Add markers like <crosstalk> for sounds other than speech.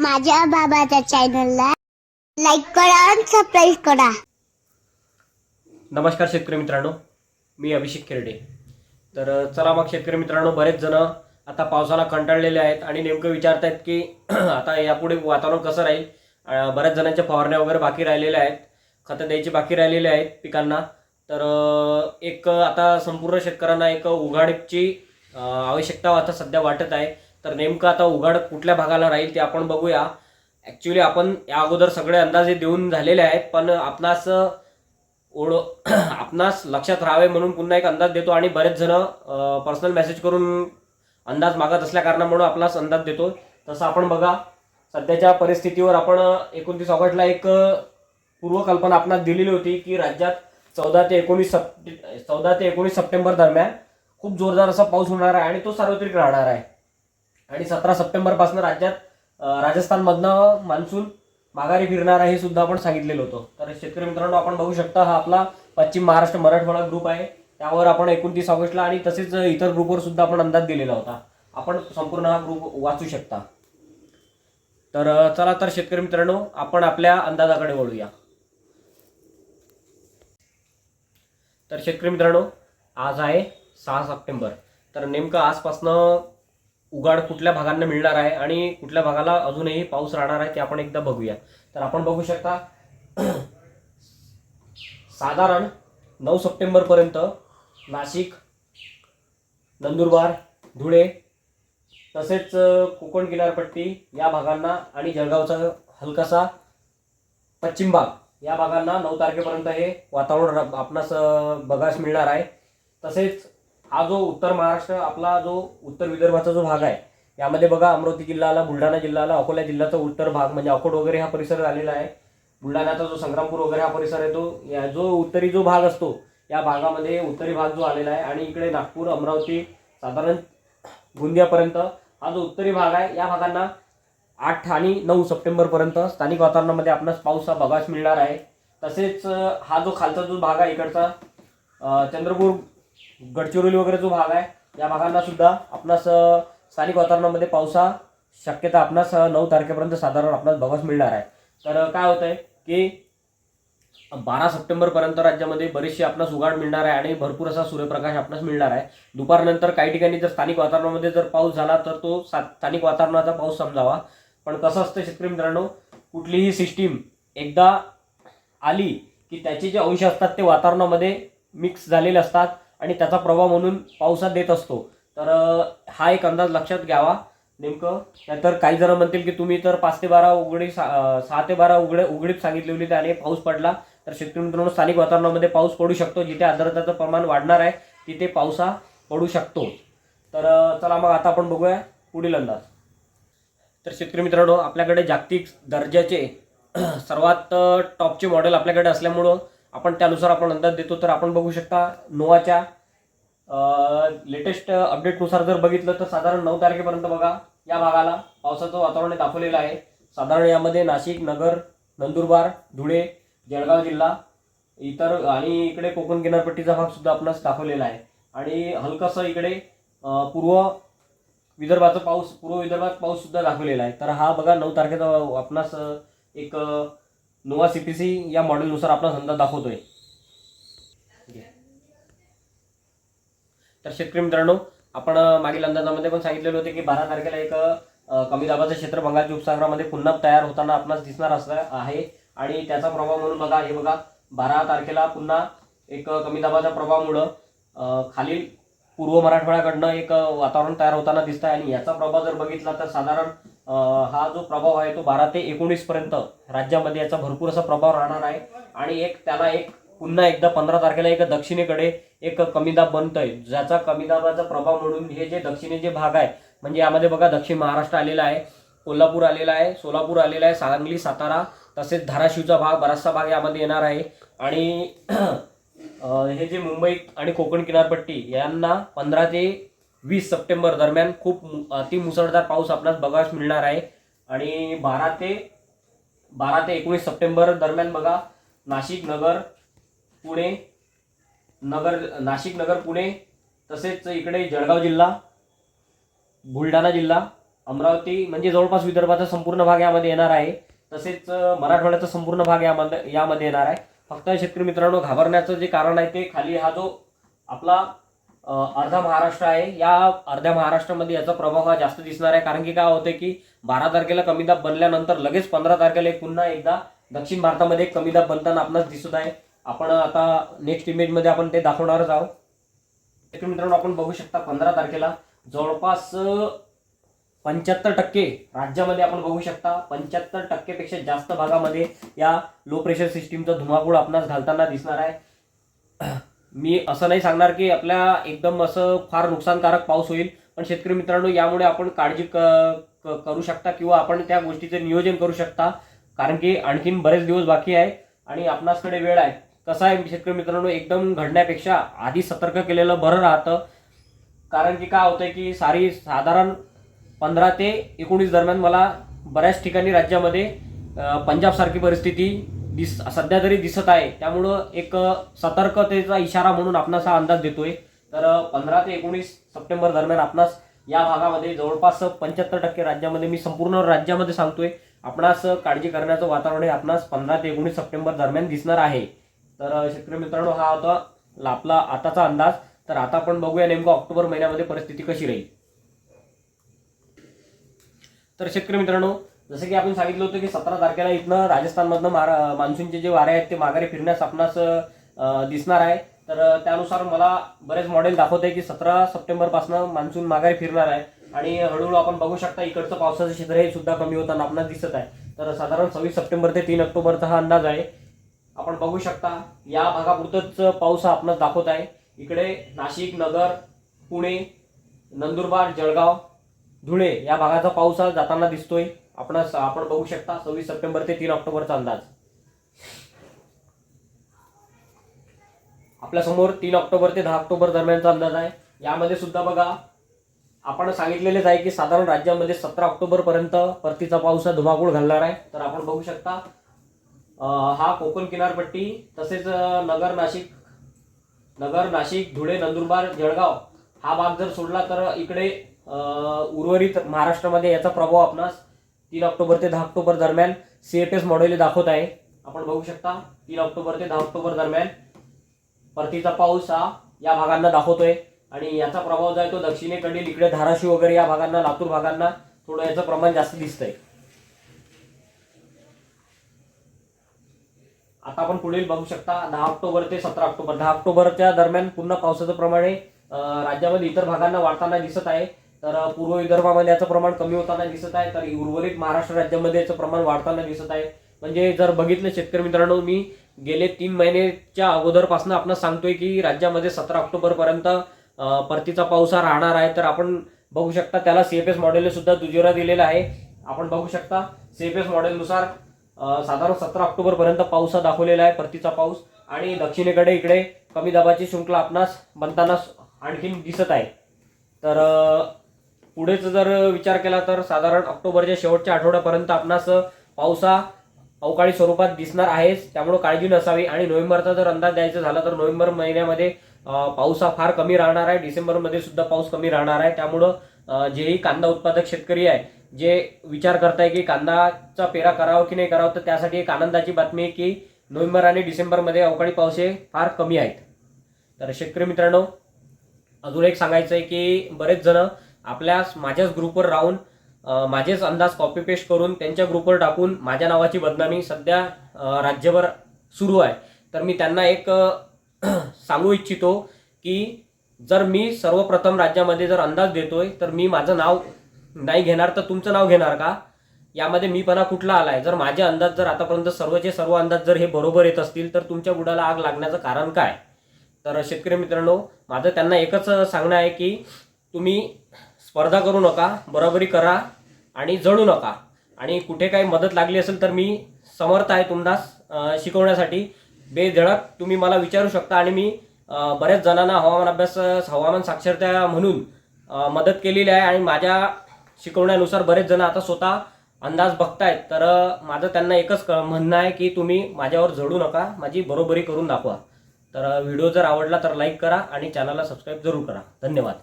माझ्या बाबाच्या चॅनलला लाईक करा आणि सबस्क्राईब करा. नमस्कार शेतकरी मित्रांनो मी अभिषेक खेरडे तर चला मग शेतकरी मित्रांनो बरेच जण आता पावसाला कंटाळलेले आहेत आणि नेमकं विचारत आहेत की <clears throat> आता यापुढे वातावरण कसं राहील? बऱ्याच जणांच्या फवारण्या वगैरे बाकी राहिलेल्या आहेत खतं द्यायची बाकी राहिलेले आहेत पिकांना. तर एक आता संपूर्ण शेतकऱ्यांना एक उघाडीची आवश्यकता आता सध्या वाटत आहे. तर नेमकं आता उघाड कुठल्या भागाला राहील ते आपण बघूया. ॲक्च्युली आपण या अगोदर सगळे अंदाजे देऊन झालेले आहेत पण आपणास ओळ <clears throat> आपणास लक्षात राहावे म्हणून पुन्हा एक अंदाज देतो आणि बरेच जण पर्सनल मेसेज करून अंदाज मागत असल्या कारणामुळे आपणास अंदाज देतो. तसं आपण बघा सध्याच्या परिस्थितीवर आपण एकोणतीस ऑगस्टला एक पूर्वकल्पना आपणास दिलेली होती की राज्यात चौदा ते एकोणीस सप्ट चौदा ते एकोणीस सप्टेंबर दरम्यान खूप जोरदार असा पाऊस होणार आहे आणि तो सार्वत्रिक राहणार आहे. आणि सतरा सप्टेंबरपासून राज्यात राजस्थानमधनं मान्सून माघारी फिरणार आहे हे सुद्धा आपण सांगितलेलं होतं. तर शेतकरी मित्रांनो आपण बघू शकता हा आपला पश्चिम महाराष्ट्र मराठवाडा ग्रुप आहे. त्यावर आपण एकोणतीस ऑगस्टला आणि तसेच इतर ग्रुपवर सुद्धा आपण अंदाज दिलेला होता. आपण संपूर्ण हा ग्रुप वाचू शकता. तर चला तर शेतकरी मित्रांनो आपण आपल्या अंदाजाकडे वळूया. तर शेतकरी मित्रांनो आज आहे सहा सप्टेंबर. तर नेमकं आजपासनं उघाड कुठल्या भागांना मिळणार आहे आणि कुठल्या भागाला अजूनही पाऊस राहणार आहे ते आपण एकदा बघूया. तर आपण बघू शकता साधारण नऊ सप्टेंबरपर्यंत नाशिक नंदुरबार धुळे तसेच कोकण किनारपट्टी या भागांना आणि जळगावचा हलकासा पश्चिम भाग या भागांना नऊ तारखेपर्यंत हे वातावरण आपणास बघायस मिळणार आहे. तसेच हा जो उत्तर महाराष्ट्र आपला जो उत्तर विदर्भाचा जो भाग आहे यामध्ये बघा अमरावती जिल्हा आला बुलढाणा जिल्हा आला अकोला जिल्ह्याचा उत्तर भाग म्हणजे अकोट वगैरे हा परिसर आलेला आहे. बुलढाण्याचा जो संग्रामपूर वगैरे हा परिसर आहे तो या जो उत्तरी जो भाग असतो या भागामध्ये उत्तरी भाग जो आलेला आहे आणि इकडे नागपूर अमरावती साधारण गोंदियापर्यंत हा जो उत्तरी भाग आहे या भागांना आठ आणि नऊ सप्टेंबरपर्यंत स्थानिक वातावरणामध्ये आपणास पाऊस हा बघास मिळणार आहे. तसेच हा जो खालचा जो भाग आहे इकडचा चंद्रपूर गडचिरोली वगैरे जो भाग आहे या भागांना सुद्धा आपणास स्थानिक वातावरणामध्ये पावसा शक्यता आपणास नऊ तारखेपर्यंत साधारण आपणास बघास मिळणार आहे. तर काय होत आहे की बारा सप्टेंबरपर्यंत राज्यामध्ये बरेचसे आपणास उघाड मिळणार आहे आणि भरपूर असा सूर्यप्रकाश आपणास मिळणार आहे. दुपारनंतर काही ठिकाणी जर स्थानिक वातावरणामध्ये जर पाऊस झाला तर तो सा- स्थानिक वातावरणाचा पाऊस समजावा. पण कसं असतं शेतकरी मित्रांनो कुठलीही सिस्टीम एकदा आली की त्याचे जे अंश असतात ते वातावरणामध्ये मिक्स झालेले असतात. आणि त्याचा प्रभाव म्हणून पावसात देत असतो. तर हा एक अंदाज लक्षात घ्यावा. नेमकं नंतर काही जण म्हणतील की तुम्ही तर पाच ते बारा उघडी सा- सहा ते बारा उघडे उघडीप सांगितली होती त्याने पाऊस पडला. तर शेतकरी मित्रांनो स्थानिक वातावरणामध्ये पाऊस पडू शकतो. जिथे आर्द्रताचं प्रमाण वाढणार आहे तिथे पावसा पडू शकतो. तर चला मग आता आपण बघूया पुढील अंदाज. तर शेतकरी मित्रांनो आपल्याकडे जागतिक दर्जाचे <clears throat> सर्वात टॉपचे मॉडेल आपल्याकडे असल्यामुळं आपण त्यानुसार आपण अंदाज देतो तर आपण बघू शकता नोवाच्या लेटेस्ट अपडेटनुसार जर बघितलं तर साधारण नऊ तारखेपर्यंत बघा या भागाला पावसाचं वातावरण दाखवलेलं आहे. साधारण यामध्ये नाशिक नगर नंदुरबार धुळे जळगाव जिल्हा इतर आणि इकडे कोकण किनारपट्टीचा भाग सुद्धा आपणास दाखवलेला आहे. आणि हलकसं इकडे पूर्व विदर्भाचा पाऊस पूर्व विदर्भात पाऊस सुद्धा दाखवलेला आहे. तर हा बघा नऊ तारखेचा आपणास एक नोवा सी पी सी या मॉडेलनुसार आपला धंदा दाखवतोय. तर शेतकरी मित्रांनो आपण मागील अंदाजामध्ये पण सांगितलेलं होते की बारा तारखेला एक कमी दाबाचं क्षेत्र बंगालच्या उपसागरामध्ये पुन्हा तयार होताना आपणास दिसणार असं आहे. आणि त्याचा प्रभाव म्हणून बघा हे बघा बारा तारखेला पुन्हा एक कमी दाबाच्या प्रभावामुळं खालील पूर्व मराठवाड्याकडनं एक वातावरण तयार होताना दिसतंय. आहे आणि याचा प्रभाव जर बघितला तर साधारण हा जो प्रभाव आहे तो बारा ते एकोणीस पर्यंत राज्यामध्ये याचा भरपूर असा प्रभाव राहणार आहे. आणि एक त्याला एक पुन्हा एकदा पंधरा तारखेला एक दक्षिणेकडे एक कमी दाब बनतोय. ज्याचा कमी दाबाचा प्रभाव म्हणून हे जे दक्षिणे जे भाग आहे म्हणजे यामध्ये बघा दक्षिण महाराष्ट्र आलेला आहे कोल्हापूर आलेला आहे सोलापूर आलेला आहे सांगली सातारा तसेच धाराशिवचा भाग बराचसा भाग यामध्ये येणार आहे. आणि <clears throat> हे जे मुंबई आणि कोकण किनारपट्टी यांना पंधरा ते वीस सप्टेंबर दरम्यान खूप मु- अति मुसळधार पाऊस आपल्यास बघायला मिळणार आहे. आणि बारा ते बारा ते एकोणीस सप्टेंबर दरम्यान बघा नाशिक नगर पुणे नगर नाशिक नगर पुणे तसेच इकडे जळगाव जिल्हा बुलढाणा जिल्हा अमरावती म्हणजे जवळपास विदर्भाचा संपूर्ण भाग यामध्ये येणार आहे. तसेच मराठवाड्याचा संपूर्ण भाग यामध्ये यामध्ये येणार आहे. फक्त शेतकरी मित्रांनो घाबरण्याचं जे कारण आहे ते खाली हा जो आपला अर्धा महाराष्ट्र आहे. या अर्ध्या महाराष्ट्रामध्ये याचा प्रभाव हा जास्त दिसणार आहे. कारण की काय होतं की बारा तारखेला कमी दाब बनल्यानंतर लगेच पंधरा तारखेला एक पुन्हा एकदा दक्षिण भारतामध्ये एक कमी दाब बनताना आपणास दिसत आहे. आपण आता नेक्स्ट इमेजमध्ये आपण ते दाखवणारच आहोत. मित्रांनो आपण बघू शकता पंधरा तारखेला जवळपास पंच्याहत्तर टक्के राज्यामध्ये आपण बघू शकता. पंच्याहत्तर टक्केपेक्षा जास्त भागामध्ये या लो प्रेशर सिस्टीमचा धुमाकूळ आपणास घालताना दिसणार आहे. मी असं नाही सांगणार की आपल्या एकदम असं फार नुकसानकारक पाऊस होईल पण शेतकरी मित्रांनो यामुळे आपण काळजी क क- करू शकता किंवा आपण त्या गोष्टीचं नियोजन करू शकता. कारण की आणखीन बरेच दिवस बाकी आहे आणि आपणासकडे वेळ आहे. कसं आहे शेतकरी मित्रांनो एकदम घडण्यापेक्षा आधी सतर्क केलेलं बरं राहतं. कारण की काय होतं की सारी साधारण पंधरा ते एकोणीस दरम्यान मला बऱ्याच ठिकाणी राज्यामध्ये पंजाबसारखी परिस्थिती दिस सध्या तरी दिसत आहे त्यामुळं एक सतर्कतेचा इशारा म्हणून आपणास हा अंदाज देतोय. तर पंधरा ते एकोणीस सप्टेंबर दरम्यान आपणास या भागामध्ये जवळपास पंच्याहत्तर टक्के राज्यामध्ये मी संपूर्ण राज्यामध्ये सांगतोय आपणास काळजी करण्याचं वातावरण हे आपणास पंधरा ते एकोणीस सप्टेंबर दरम्यान दिसणार आहे. तर शेतकरी मित्रांनो हा होता आपला आताचा अंदाज. तर आता आपण बघूया नेमकं ऑक्टोबर महिन्यामध्ये परिस्थिती कशी राहील. तर शेतकरी मित्रांनो जसं की आपण सांगितलं होतं की सतरा तारखेला इथनं राजस्थानमधनं मारा मान्सूनचे जे वारे आहेत ते माघारी फिरण्यास आपणास दिसणार आहे. तर त्यानुसार मला बरेच मॉडेल दाखवत आहे की सतरा सप्टेंबरपासून मान्सून माघारी फिरणार आहे. आणि हळूहळू आपण बघू शकता इकडचं पावसाचं क्षेत्र हे सुद्धा कमी होताना आपणास दिसत आहे. तर साधारण सव्वीस सप्टेंबर ते तीन ऑक्टोबरचा हा अंदाज आहे. आपण बघू शकता या भागापुरतच पाऊस हा आपणास दाखवत आहे. इकडे नाशिक नगर पुणे नंदुरबार जळगाव धुळे या भागाचा पाऊस हा जाताना दिसतोय. आपण आपण बघू शकता सव्वीस सप्टेंबर ते तीन ऑक्टोबरचा अंदाज. आपल्यासमोर तीन ऑक्टोबर ते दहा ऑक्टोबर दरम्यानचा अंदाज आहे. यामध्ये सुद्धा बघा आपण सांगितलेलेच आहे की साधारण राज्यामध्ये सतरा ऑक्टोबर पर्यंत परतीचा पाऊस हा धुमाकूळ घालणार आहे. तर आपण बघू शकता हा कोकण किनारपट्टी तसेच नगर नाशिक नगर नाशिक धुळे नंदुरबार जळगाव हा भाग जर सोडला तर इकडे उर्वरित महाराष्ट्रामध्ये याचा प्रभाव आपणास तीन ऑक्टोबर ते दहा ऑक्टोबर दरम्यान सीएफएस मॉडेल दाखवत आहे. आपण बघू शकता तीन ऑक्टोबर ते दहा ऑक्टोबर दरम्यान परतीचा पाऊस हा या भागांना दाखवतोय. आणि याचा प्रभाव जो आहे तो दक्षिणेकडील इकडे धाराशिव वगैरे या भागांना लातूर भागांना थोडं याचं प्रमाण जास्त दिसतंय. आता आपण पुढील बघू शकता दहा ऑक्टोबर ते सतरा ऑक्टोबर. दहा ऑक्टोबरच्या दरम्यान पुन्हा पावसाचं प्रमाण हे राज्यामध्ये इतर भागांना वाढताना दिसत आहे. तर पूर्व विदर्भामध्ये याचं प्रमाण कमी होताना दिसत आहे. तर उर्वरित महाराष्ट्र राज्यामध्ये याचं प्रमाण वाढताना दिसत आहे. म्हणजे जर बघितलं शेतकरी मित्रांनो मी गेले तीन महिन्याच्या अगोदरपासून आपण सांगतोय की राज्यामध्ये सतरा ऑक्टोबर पर्यंत परतीचा पाऊस हा राहणार आहे. तर आपण बघू शकता त्याला सी एफ एस मॉडेलने सुद्धा दुजोरा दिलेला आहे. आपण बघू शकता सी एफ एस मॉडेलनुसार साधारण सतरा ऑक्टोबर पर्यंत पाऊस हा दाखवलेला आहे परतीचा पाऊस. आणि दक्षिणेकडे इकडे कमी दाबाची शृंखला आपणास बनताना आणखीन दिसत आहे. तर पुढेच जर विचार केला तर साधारण ऑक्टोबरच्या शेवटच्या आठवड्यापर्यंत आपणास पावसा अवकाळी स्वरूपात दिसणार आहेच. त्यामुळे काळजी नसावी. आणि नोव्हेंबरचा जर अंदाज द्यायचा झाला तर नोव्हेंबर महिन्यामध्ये पाऊस हा फार कमी राहणार आहे. डिसेंबरमध्ये सुद्धा पाऊस कमी राहणार आहे. त्यामुळं जेही कांदा उत्पादक शेतकरी आहे जे विचार करताय की कांदाचा पेरा करावा की नाही करावा तर त्यासाठी एक आनंदाची बातमी आहे की नोव्हेंबर आणि डिसेंबरमध्ये अवकाळी पाऊस हे फार कमी आहेत. तर शेतकरी मित्रांनो अजून एक सांगायचं आहे की बरेच जण आपल्या माझ्याच ग्रुपवर राहून माझेच अंदाज कॉपी पेस्ट करून त्यांच्या ग्रुपवर टाकून माझ्या नावाची बदनामी सध्या राज्यभर सुरू आहे. तर मी त्यांना एक <clears throat> सांगू इच्छितो की जर मी सर्वप्रथम राज्यामध्ये जर अंदाज देतोय तर मी माझं नाव नाही घेणार तर तुमचं नाव घेणार का? यामध्ये मी पणा कुठला आला आहे जर माझे अंदाज जर आतापर्यंत सर्वचे सर्व अंदाज जर हे बरोबर येत असतील तर तुमच्या बुडाला आग लागण्याचं कारण काय? तर शेतकरी मित्रांनो माझं त्यांना एकच सांगणं आहे की तुम्ही स्पर्धा करू नका बरोबरी करा आणि जळू नका. आणि कुठे काही मदत लागली असेल तर मी समर्थ आहे तुम्हाला शिकवण्यासाठी. बेधडक तुम्ही मला विचारू शकता आणि मी बऱ्याच जणांना हवामान अभ्यास हवामान साक्षरता म्हणून मदत केलेली आहे आणि माझ्या शिकवण्यानुसार बरेच जण आता स्वतः अंदाज बघतायत. तर माझं त्यांना एकच क- म्हणणं आहे की तुम्ही माझ्यावर झडू नका माझी बरोबरी करून दाखवा. तर व्हिडिओ जर आवडला तर लाईक करा आणि चॅनलला सबस्क्राईब जरूर करा. धन्यवाद.